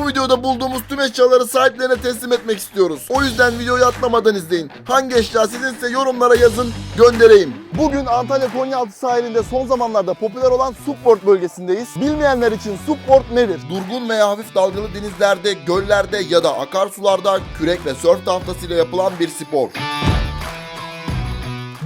Bu videoda bulduğumuz tüm eşyaları sahiplerine teslim etmek istiyoruz. O yüzden videoyu atlamadan izleyin. Hangi eşya sizinse yorumlara yazın, göndereyim. Bugün Antalya Konyaaltı sahilinde son zamanlarda popüler olan Support bölgesindeyiz. Bilmeyenler için Support nedir? Durgun veya hafif dalgalı denizlerde, göllerde ya da akarsularda kürek ve sörf tahtasıyla yapılan bir spor.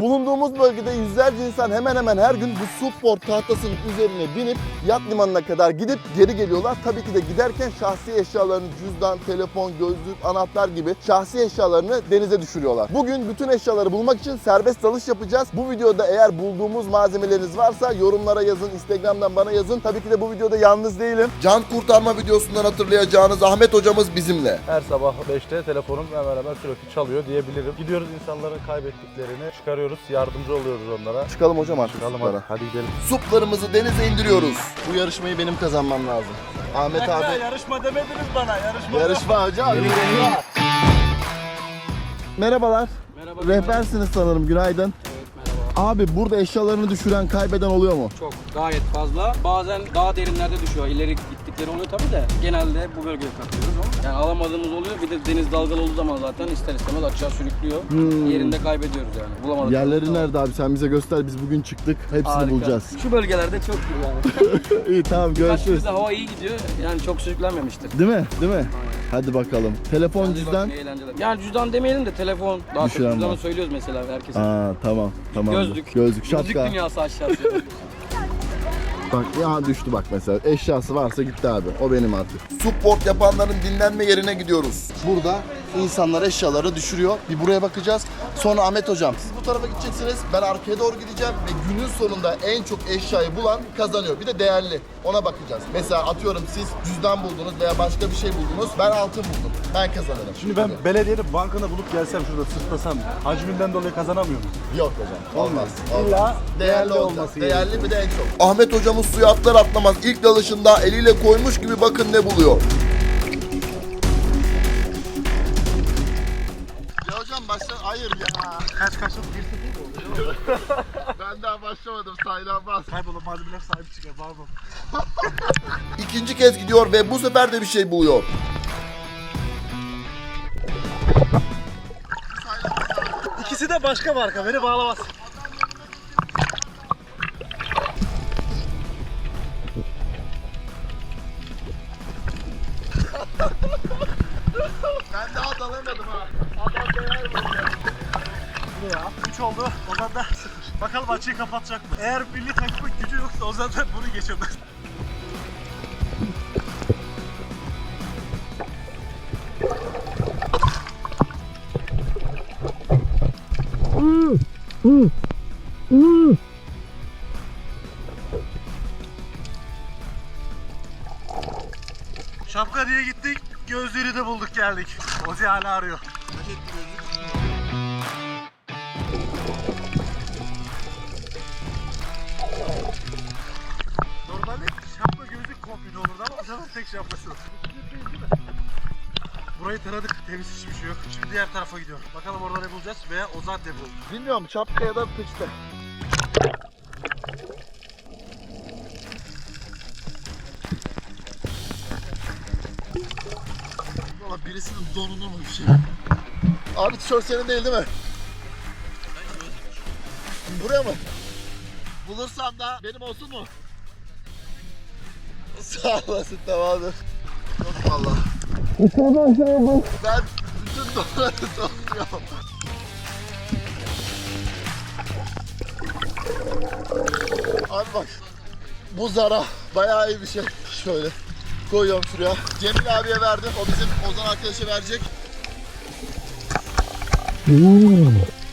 Bulunduğumuz bölgede yüzlerce insan hemen hemen her gün bu support tahtasının üzerine binip yat limanına kadar gidip geri geliyorlar. Tabii ki de giderken şahsi eşyalarını cüzdan, telefon, gözlük, anahtar gibi şahsi eşyalarını denize düşürüyorlar. Bugün bütün eşyaları bulmak için serbest dalış yapacağız. Bu videoda eğer bulduğumuz malzemeleriniz varsa yorumlara yazın, Instagram'dan bana yazın. Tabii ki de bu videoda yalnız değilim. Can kurtarma videosundan hatırlayacağınız Ahmet hocamız bizimle. Her sabah 5'te telefonum hemen hemen sürekli çalıyor diyebilirim. Gidiyoruz insanların kaybettiklerini çıkarıyoruz, yardımcı oluyoruz onlara. Çıkalım hocam artık Çıkalım suplara. hadi, hadi gidelim. Suplarımızı denize indiriyoruz. Bu yarışmayı benim kazanmam lazım. Ahmet abi yarışma demediniz bana yarışma. Yarışma hocam. Merhabalar. Merhaba. Rehbersiniz sanırım. Günaydın. merhaba. Abi burada eşyalarını düşüren, kaybeden oluyor mu? Çok gayet fazla. Bazen daha derinlerde düşüyor. İleri gittikleri oluyor tabii de. Genelde bu bölgeye katıyoruz ama. Yani alamadığımız oluyor. Bir de deniz dalgalı olduğu zaman zaten ister istemez aşağı sürüklüyor. Yerinde kaybediyoruz yani. Bulamadık. Hmm. Yerleri nerede abi? Sen bize göster. Biz bugün çıktık. Hepsini Harika. bulacağız. Şu bölgelerde çok iyi yani. İyi tamam görüşürüz. hava iyi gidiyor. Yani çok sürüklenmemiştir. Değil mi? Değil mi? Hadi bakalım. Telefon Hadi cüzdan. bakın. Yani cüzdan demeyelim de telefon. Daha çok cüzdanı söylüyoruz mesela herkese. Aa tamam. Tamam. Gözlük. Gözlük, şapka. Müzik dünyası aşağısı. Bak ya düştü bak mesela. Eşyası varsa gitti abi. O benim artık. Support yapanların dinlenme yerine gidiyoruz. Burada insanlar eşyaları düşürüyor. Bir buraya bakacağız. Sonra Ahmet hocam siz bu tarafa gideceksiniz. Ben arkaya doğru gideceğim ve günün sonunda en çok eşyayı bulan kazanıyor. Bir de değerli. Ona bakacağız. Mesela atıyorum siz cüzdan buldunuz veya başka bir şey buldunuz. Ben altın buldum. Ben kazanırım. Şimdi ben belediyenin bankına bulup gelsem şurada sırtlasam hacminden dolayı kazanamıyor muyum? Yok hocam. Olmaz. olmaz. İlla değerli, değerli olması Değerli bir de en çok. Ahmet hocamız suya atlar atlamaz ilk dalışında eliyle koymuş gibi bakın ne buluyor. Kaç kaç oldu? 1-0 mı oldu? Ben daha başlamadım saylanmaz. Kaybolan malzemeler sahibi çıkıyor pardon. İkinci kez gidiyor ve bu sefer de bir şey buluyor. İkisi de başka marka beni bağlamaz. 3 oldu. Ozan da 0. Bakalım açıyı kapatacak mı? Eğer milli takımın gücü yoksa Ozan da bunu geçemez. Şapka diye gittik. Gözleri de bulduk geldik. Ozi hala arıyor. Normalde tek şapkası. Burayı taradık, temiz hiçbir şey yok. Şimdi diğer tarafa gidiyorum. Bakalım orada ne bulacağız veya Ozan ne buldu. Bilmiyorum çapka ya da peçete. Valla birisinin donunu mu bir şey? Abi tişört senin değil değil mi? Buraya mı? Bulursam da benim olsun mu? Sağ olasın tamamdır. Yok valla. Ben bütün doları topluyorum. Abi bak bu zara bayağı iyi bir şey. Şöyle koyuyorum şuraya. Cemil abiye verdim. O bizim Ozan arkadaşa verecek. Bayağıdır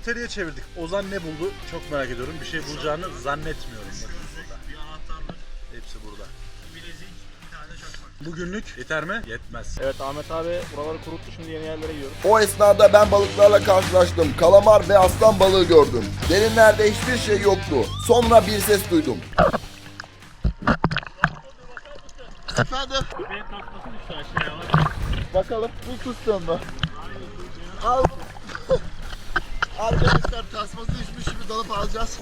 Bujuteriye çevirdik. Ozan ne buldu? Çok merak ediyorum. Bir şey bulacağını zannetmiyorum. Burada. Bir anahtarlık. Hepsi burada. Bugünlük yeter mi? Yetmez. Evet Ahmet abi buraları kuruttu şimdi yeni yerlere gidiyoruz. O esnada ben balıklarla karşılaştım. Kalamar ve aslan balığı gördüm. Derinlerde hiçbir şey yoktu. Sonra bir ses duydum. Efendim? Bakalım bu tuttun mu? Al. Arkadaşlar tasması düşmüş şimdi dalıp alacağız.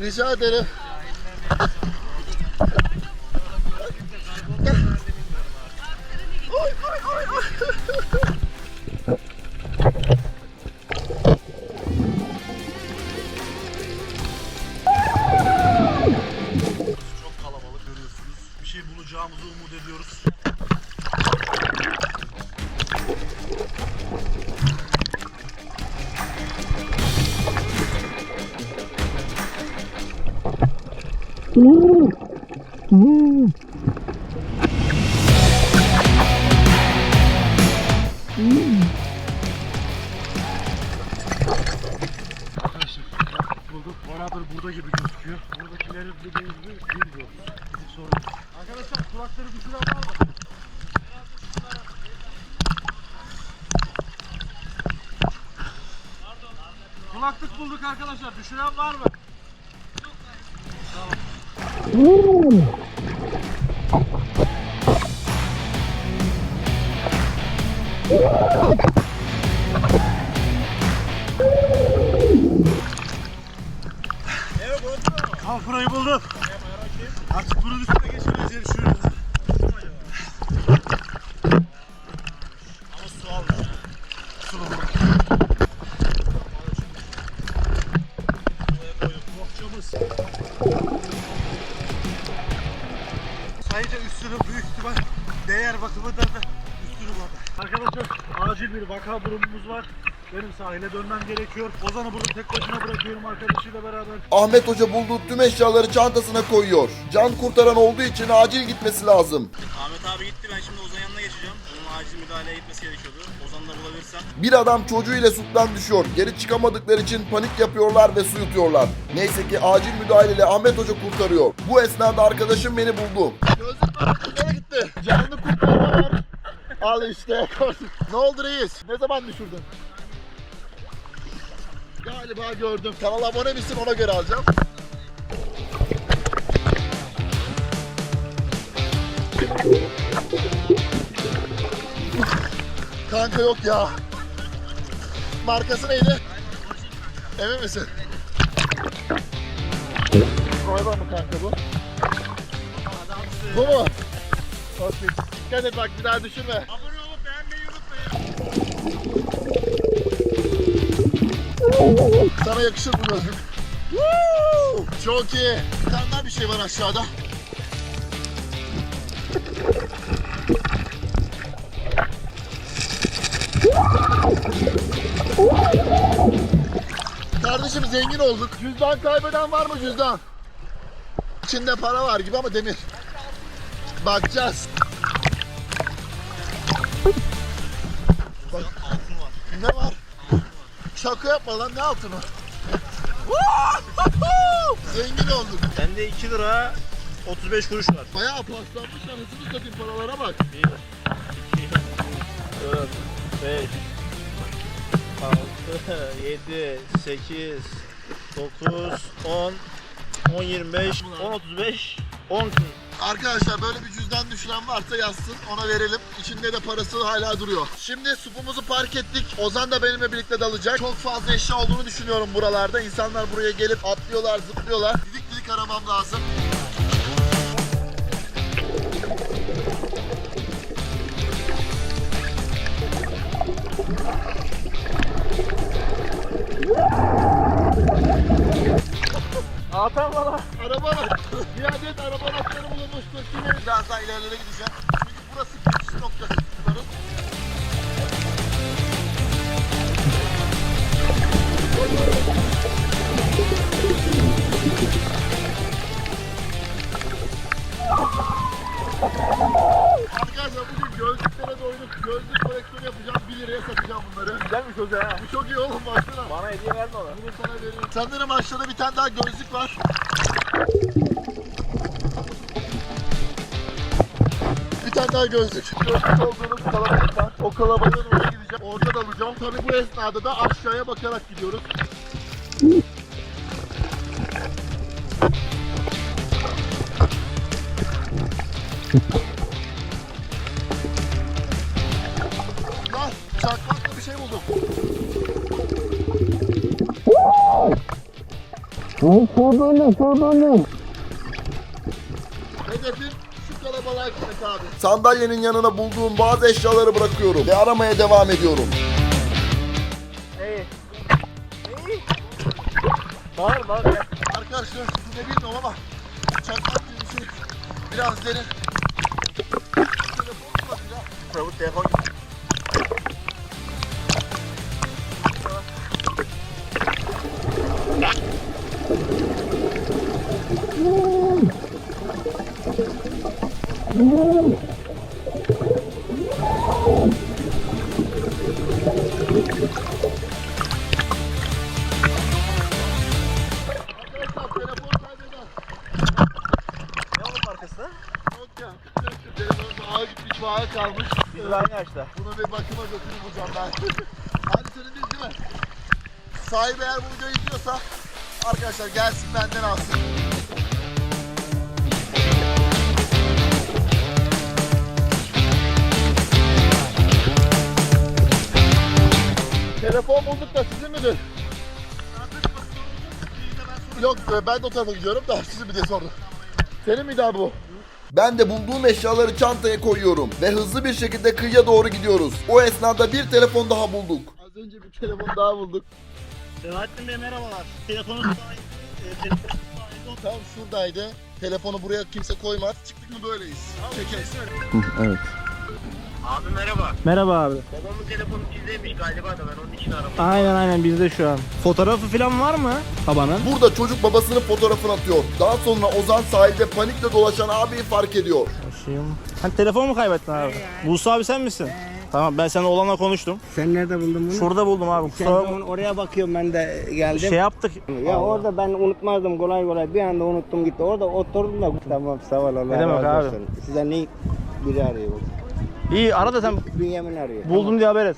Rica ederim. Arkadaşlar bulduk. Beraber burada gibi gözüküyor. Buradakileri dediğimiz gibi bilmiyoruz. Bizim sorun. Arkadaşlar kulakları düşüren var mı? Kulaklık bulduk arkadaşlar. Düşüren var mı? Değer bakımından da üstünü burada. Arkadaşlar acil bir vaka durumumuz var. Benim sahile dönmem gerekiyor. Ozan'ı burada tek başına bırakıyorum arkadaşıyla beraber. Ahmet Hoca bulduğu tüm eşyaları çantasına koyuyor. Can kurtaran olduğu için acil gitmesi lazım. Ahmet abi gitti ben şimdi Ozan yanına geçeceğim. Onun acil müdahaleye gitmesi gerekiyordu. Ozan'ı da bulabilirsem. Bir adam çocuğuyla sudan düşüyor. Geri çıkamadıkları için panik yapıyorlar ve su yutuyorlar. Neyse ki acil müdahaleyle Ahmet Hoca kurtarıyor. Bu esnada arkadaşım beni buldu. Var nereye gitti? Canlı kurtarma var. Al işte. ne oldu reis? Ne zaman düşürdün? Galiba gördüm. Kanala abone misin ona göre alacağım. Kanka yok ya. Markası neydi? Emin misin? Koyma mı kanka bu? Bu mu? Okey. Dikkat et bak bir daha düşürme. Abone olup beğenmeyi unutmayın. Sana yakışır bu gözlük. Çok iyi. Bir tane daha bir şey var aşağıda. Kardeşim zengin olduk. Cüzdan kaybeden var mı cüzdan? İçinde para var gibi ama demir. Bakacağız. Bak. Ne var? Şaka yapma lan ne altını? Zengin olduk. Bende 2 lira 35 kuruş var. Bayağı paslanmış anasını satayım paralara bak. 4, 5, 6, 7, 8, 9, 10, 10, 25, 10, 35, 10 Arkadaşlar böyle bir cüzdan düşüren varsa yazsın ona verelim. İçinde de parası hala duruyor. Şimdi supumuzu park ettik. Ozan da benimle birlikte dalacak. Çok fazla eşya olduğunu düşünüyorum buralarda. İnsanlar buraya gelip atlıyorlar, zıplıyorlar. Didik didik aramam lazım. Atan bana. Araba var. Bir adet araba anahtarı bulunmuştur. Şimdi biraz daha ilerlere gideceğim. Çünkü burası geçiş noktası. Arkadaşlar bugün gözlüklere doyduk. Gözlük koleksiyonu yapacağım. 1 liraya satacağım bunları. Güzelmiş o ha. Bu çok iyi oğlum baksana. Bana hediye verme ona. Bunu sana vereyim. Sanırım aşağıda bir tane daha gözlük var. Daha gözlük. Gözlük olduğunuz kalabalık var. O kalabalığın oraya gideceğim. Orada da alacağım. Tabii bu esnada da aşağıya bakarak gidiyoruz. Lan çakmakla bir şey buldum. Hedefim abi. Sandalyenin yanına bulduğum bazı eşyaları bırakıyorum ve aramaya devam ediyorum. Bağır bağır gel. Arkadaşlar ne bilmiyorum ama çakmak gibi bir şey. Biraz derin. Telefon var ya. Çabuk telefon Telefonda ağa gitmiş ve ağa kalmış. Aynı yaşta. Bunu bir bakıma götürüp bulacağım ben. Hadi senin değil değil mi? Sahibi eğer bu videoyu izliyorsa arkadaşlar gelsin benden alsın. Telefon bulduk da sizin midir? Yok e, ben de o tarafa gidiyorum da sizin mi diye sordum. Senin miydi abi bu? Ben de bulduğum eşyaları çantaya koyuyorum ve hızlı bir şekilde kıyıya doğru gidiyoruz. O esnada bir telefon daha bulduk. Az önce bir telefon daha bulduk. Selahattin Bey merhabalar. Telefonun sahibi, e, telefonun sahibi o. Tam şuradaydı. Telefonu buraya kimse koymaz. Çıktık mı böyleyiz. Çekeriz. evet. Abi merhaba. Merhaba abi. Babamın telefonu sizdeymiş galiba da ben onun için aradım. Aynen aynen bizde şu an. Fotoğrafı falan var mı babanın? Burada çocuk babasının fotoğrafını atıyor. Daha sonra Ozan sahilde panikle dolaşan abiyi fark ediyor. Bakayım. Sen telefon mu kaybettin abi? Musa abi sen misin? Tamam ben seninle oğlanla konuştum. Sen nerede buldun bunu? Şurada buldum abi. Sen Kusura de onu- oraya bakıyorum ben de geldim. şey yaptık. ya orada ben unutmazdım kolay kolay. Bir anda unuttum gitti. Orada oturdum da. Tamam sağ ol Allah Ne demek razı abi? olsun. Size ne biri arıyor. İyi ara da sen Bünyamin arıyor. buldum diye haber et.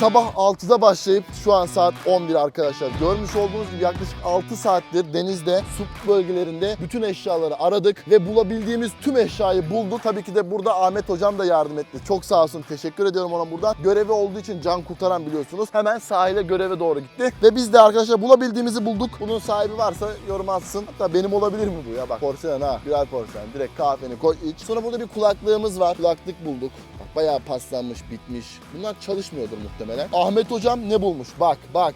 Sabah 6'da başlayıp şu an saat 11 arkadaşlar. Görmüş olduğunuz gibi yaklaşık 6 saattir denizde, su bölgelerinde bütün eşyaları aradık ve bulabildiğimiz tüm eşyayı bulduk. Tabii ki de burada Ahmet hocam da yardım etti. Çok sağ olsun. Teşekkür ediyorum ona buradan. Görevi olduğu için can kurtaran biliyorsunuz. Hemen sahile göreve doğru gitti. Ve biz de arkadaşlar bulabildiğimizi bulduk. Bunun sahibi varsa yorum atsın. Hatta benim olabilir mi bu ya? Bak porselen ha. Birer porselen. Direkt kahveni koy iç. Sonra burada bir kulaklığımız var. Kulaklık bulduk. Bayağı paslanmış, bitmiş. Bunlar çalışmıyordur muhtemelen. Ahmet hocam ne bulmuş? Bak, bak.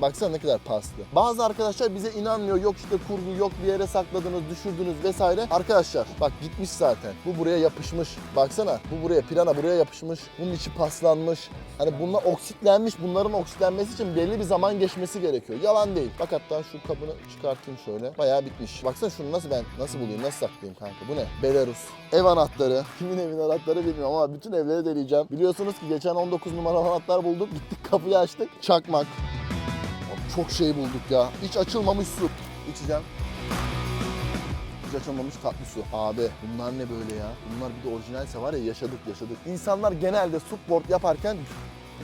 Baksana ne kadar paslı. Bazı arkadaşlar bize inanmıyor. Yok işte kurgu, yok bir yere sakladınız, düşürdünüz vesaire. Arkadaşlar bak gitmiş zaten. Bu buraya yapışmış. Baksana bu buraya, plana buraya yapışmış. Bunun içi paslanmış. Hani bunlar oksitlenmiş. Bunların oksitlenmesi için belli bir zaman geçmesi gerekiyor. Yalan değil. Bak hatta şu kabını çıkartayım şöyle. Bayağı bitmiş. Baksana şunu nasıl ben nasıl bulayım, nasıl saklayayım kanka? Bu ne? Belarus. Ev anahtarı. Kimin evin anahtarı bilmiyorum ama bütün evleri deneyeceğim. Biliyorsunuz ki geçen 19 numaralı anahtar bulduk. Gittik kapıyı açtık. Çakmak. Çok şey bulduk ya. Hiç açılmamış su. İçeceğim. Hiç açılmamış tatlı su. Abi bunlar ne böyle ya? Bunlar bir de orijinalse var ya yaşadık yaşadık. İnsanlar genelde supboard yaparken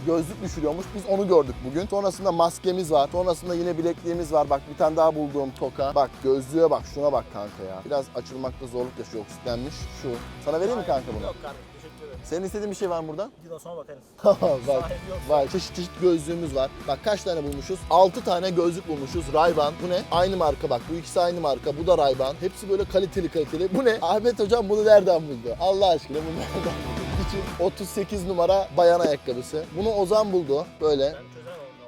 gözlük düşürüyormuş. Biz onu gördük bugün. Sonrasında maskemiz var. Sonrasında yine bilekliğimiz var. Bak bir tane daha bulduğum toka. Bak gözlüğe bak. Şuna bak kanka ya. Biraz açılmakta zorluk yaşıyor. Oksitlenmiş. Şu. Sana vereyim mi kanka bunu? Yok ederim. Senin istediğin bir şey var mı burada? Videodan sonra bakarız. var. Var. Çeşit çeşit gözlüğümüz var. Bak kaç tane bulmuşuz? 6 tane gözlük bulmuşuz. Ray-Ban. Bu ne? Aynı marka bak. Bu ikisi aynı marka. Bu da Ray-Ban. Hepsi böyle kaliteli kaliteli. Bu ne? Ahmet hocam bunu nereden buldu? Allah aşkına bunu nereden buldu? İçin 38 numara bayan ayakkabısı. Bunu Ozan buldu. Böyle. Ben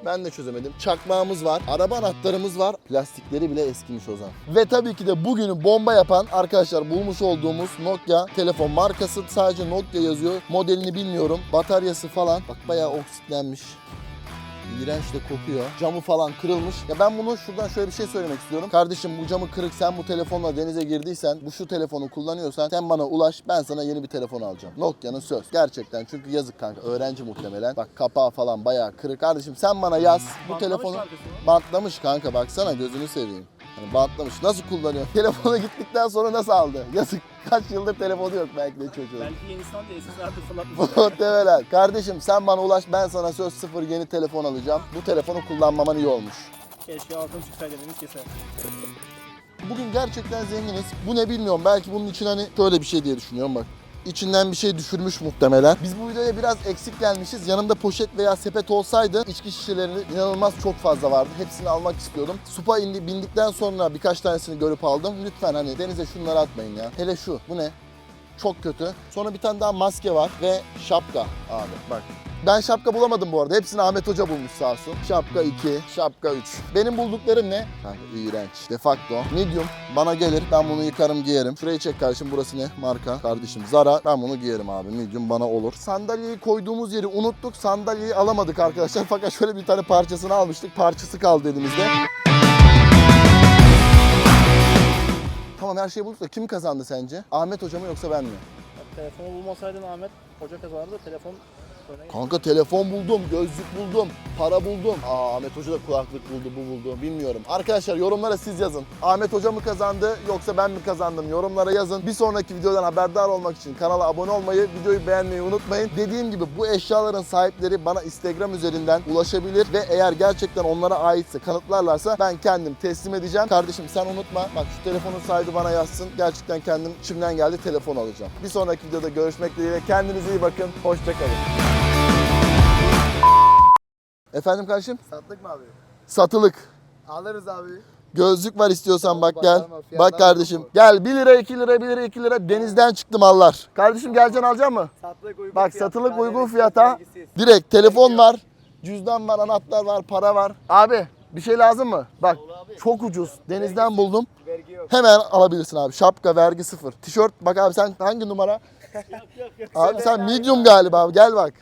de çözemedim. Çakmağımız var. Araba anahtarımız var. Plastikleri bile eskimiş Ozan. Ve tabii ki de bugünü bomba yapan arkadaşlar bulmuş olduğumuz Nokia telefon markası. Sadece Nokia yazıyor. Modelini bilmiyorum. Bataryası falan. Bak bayağı oksitlenmiş. İğrenç de kokuyor. Camı falan kırılmış. Ya ben bunu şuradan şöyle bir şey söylemek istiyorum. Kardeşim bu camı kırık sen bu telefonla denize girdiysen bu şu telefonu kullanıyorsan sen bana ulaş ben sana yeni bir telefon alacağım. Nokia'nın söz. Gerçekten çünkü yazık kanka öğrenci muhtemelen. Bak kapağı falan bayağı kırık. Kardeşim sen bana yaz bu telefonu bantlamış kanka baksana gözünü seveyim. Hani bantlamış. Nasıl kullanıyor? Telefonu gittikten sonra nasıl aldı? Yazık. Kaç yıldır telefonu yok belki de çocuğun. Belki aldı esasını artık fırlatmış. Muhtemelen. Kardeşim sen bana ulaş ben sana söz sıfır yeni telefon alacağım. Bu telefonu kullanmaman iyi olmuş. Keşke altın çıksaydı dedim keser. Bugün gerçekten zenginiz. Bu ne bilmiyorum. Belki bunun için hani şöyle bir şey diye düşünüyorum bak. İçinden bir şey düşürmüş muhtemelen. Biz bu videoya biraz eksik gelmişiz. Yanımda poşet veya sepet olsaydı içki şişeleri inanılmaz çok fazla vardı. Hepsini almak istiyordum. Supa indi, bindikten sonra birkaç tanesini görüp aldım. Lütfen hani denize şunları atmayın ya. Hele şu. Bu ne? Çok kötü. Sonra bir tane daha maske var ve şapka abi bak. Ben şapka bulamadım bu arada. Hepsini Ahmet Hoca bulmuş sağ olsun. Şapka 2, şapka 3. Benim bulduklarım ne? Kanka iğrenç. De facto. Medium. Bana gelir. Ben bunu yıkarım giyerim. Şurayı çek kardeşim. Burası ne? Marka. Kardeşim Zara. Ben bunu giyerim abi. Medium bana olur. Sandalyeyi koyduğumuz yeri unuttuk. Sandalyeyi alamadık arkadaşlar. Fakat şöyle bir tane parçasını almıştık. Parçası kaldı elimizde. Tamam her şeyi bulduk da kim kazandı sence? Ahmet Hoca mı yoksa ben mi? Telefonu bulmasaydın Ahmet Hoca kazanırdı. Telefon. Kanka telefon buldum, gözlük buldum, para buldum. Aa Ahmet Hoca da kulaklık buldu, bu buldu. Bilmiyorum. Arkadaşlar yorumlara siz yazın. Ahmet Hoca mı kazandı yoksa ben mi kazandım? Yorumlara yazın. Bir sonraki videodan haberdar olmak için kanala abone olmayı, videoyu beğenmeyi unutmayın. Dediğim gibi bu eşyaların sahipleri bana Instagram üzerinden ulaşabilir ve eğer gerçekten onlara aitse kanıtlarlarsa ben kendim teslim edeceğim. Kardeşim sen unutma. Bak şu telefonun sahibi bana yazsın. Gerçekten kendim içimden geldi telefon alacağım. Bir sonraki videoda görüşmek dileğiyle. Kendinize iyi bakın. Hoşçakalın. Efendim kardeşim? Sattık mı abi? Satılık. Alırız abi. Gözlük var istiyorsan bak gel. bakalım, fiyatlar Bak kardeşim. Gel 1 lira 2 lira 1 lira 2 lira denizden çıktı mallar. Kardeşim geleceksin alacak mı? Satılık uygun Bak fiyat, satılık tane uygun fiyata. vergisiz. Direkt telefon var. Cüzdan var, anahtar var, para var. Abi bir şey lazım mı? Bak çok ucuz. Denizden buldum. Vergi yok. Hemen alabilirsin abi. Şapka, vergi sıfır. Tişört bak abi sen hangi numara? Abi sen medium galiba. Gel bak.